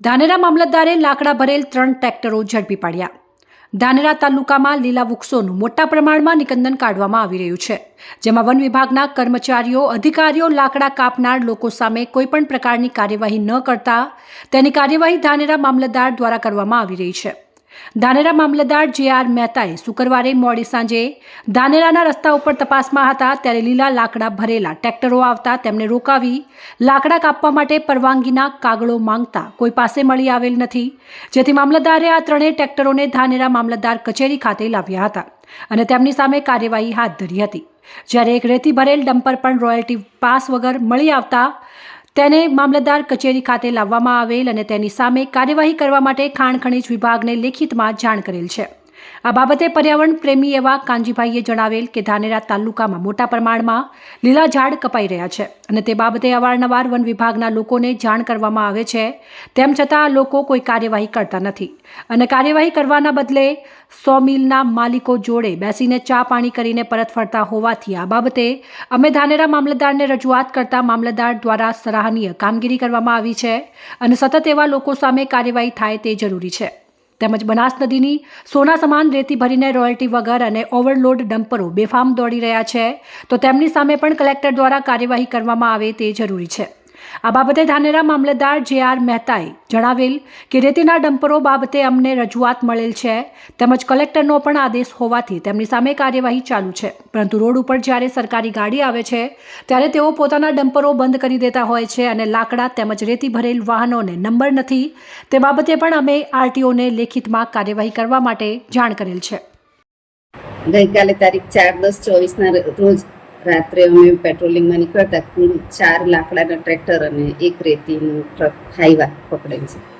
ધાનેરા મામલતદારે લાકડા ભરેલ ત્રણ ટ્રેક્ટરો ઝડપી પાડ્યા. ધાનેરા તાલુકામાં લીલા વૃક્ષોનું મોટા પ્રમાણમાં નિકંદન કાઢવામાં આવી રહ્યું છે, જેમાં વન વિભાગના કર્મચારીઓ, અધિકારીઓ, લાકડા કાપનાર લોકો સામે કોઈપણ પ્રકારની કાર્યવાહી ન કરતા તેની કાર્યવાહી ધાનેરા મામલતદાર દ્વારા કરવામાં આવી રહી છે. ધાનેરા મામલતદાર જે આર મહેતાએ શુક્રવારે મોડી સાંજે ધાનેરાના રસ્તા ઉપર તપાસમાં હતા ત્યારે લીલા લાકડા ભરેલા ટ્રેક્ટરો આવતા તેમને રોકાવી લાકડા કાપવા માટે પરવાનગીના કાગળો માંગતા કોઈ પાસે મળી આવેલ નથી. જેથી મામલતદારે આ ત્રણેય ટ્રેક્ટરોને ધાનેરા મામલતદાર કચેરી ખાતે લાવ્યા હતા અને તેમની સામે કાર્યવાહી હાથ ધરી હતી. જ્યારે એક રેતી ભરેલ ડમ્પર પણ રોયલ્ટી પાસ વગર મળી આવતા તેને મામલતદાર કચેરી ખાતે લાવવામાં આવેલ અને તેની સામે કાર્યવાહી કરવા માટે ખાણ ખનીજ વિભાગને લેખિતમાં જાણ કરેલ છે. આ બાબતે પર્યાવરણ પ્રેમી એવા કાંજીભાઈએ જણાવેલ કે ધાનેરા તાલુકામાં મોટા પ્રમાણમાં લીલા ઝાડ કપાઈ રહ્યા છે અને તે બાબતે અવારનવાર વન વિભાગના લોકોને જાણ કરવામાં આવે છે. તેમ છતાં લોકો કોઈ કાર્યવાહી કરતા નથી અને કાર્યવાહી કરવાના બદલે સો મિલના માલિકો જોડે બેસીને ચા પાણી કરીને પરત ફરતા હોવાથી આ બાબતે અમે ધાનેરા મામલતદારને રજૂઆત કરતા મામલતદાર દ્વારા સરાહનીય કામગીરી કરવામાં આવી છે અને સતત એવા લોકો સામે કાર્યવાહી થાય તે જરૂરી છે. તેમજ બનાસ નદીની સોના સમાન રેતી ભરીને રોયલ્ટી વગર અને ઓવરલોડ ડમ્પરો બેફામ દોડી રહ્યા છે, તો તેમની સામે પણ કલેક્ટર દ્વારા કાર્યવાહી કરવામાં આવે તે જરૂરી છે. આ બાબતે ધાનેરા મામલતદાર જે આર મહેતાએ જણાવેલ કે રેતીના ડમ્પરો બાબતે અમને રજૂઆત મળેલ છે, તેમજ કલેક્ટરનો પણ આદેશ હોવાથી તેમની સામે કાર્યવાહી ચાલુ છે. પરંતુ રોડ ઉપર જ્યારે સરકારી ગાડી આવે છે, ત્યારે તેઓ પોતાના ડમ્પરો બંધ કરી દેતા હોય છે અને લાકડા તેમજ રેતી ભરેલ વાહનોને નંબર નથી. તે બાબતે પણ અમે આરટીઓને લેખિતમાં કાર્યવાહી કરવા માટે જાણ કરેલ છે. ગઈકાલે તારીખ ચાર દસ ચોવીસના રોજ રાત્રે અમે પેટ્રોલિંગમાં નીકળતા કુલ ચાર લાકડાના ટ્રેક્ટર અને એક રેતીનું ટ્રક હાઈવા પકડેલ છે.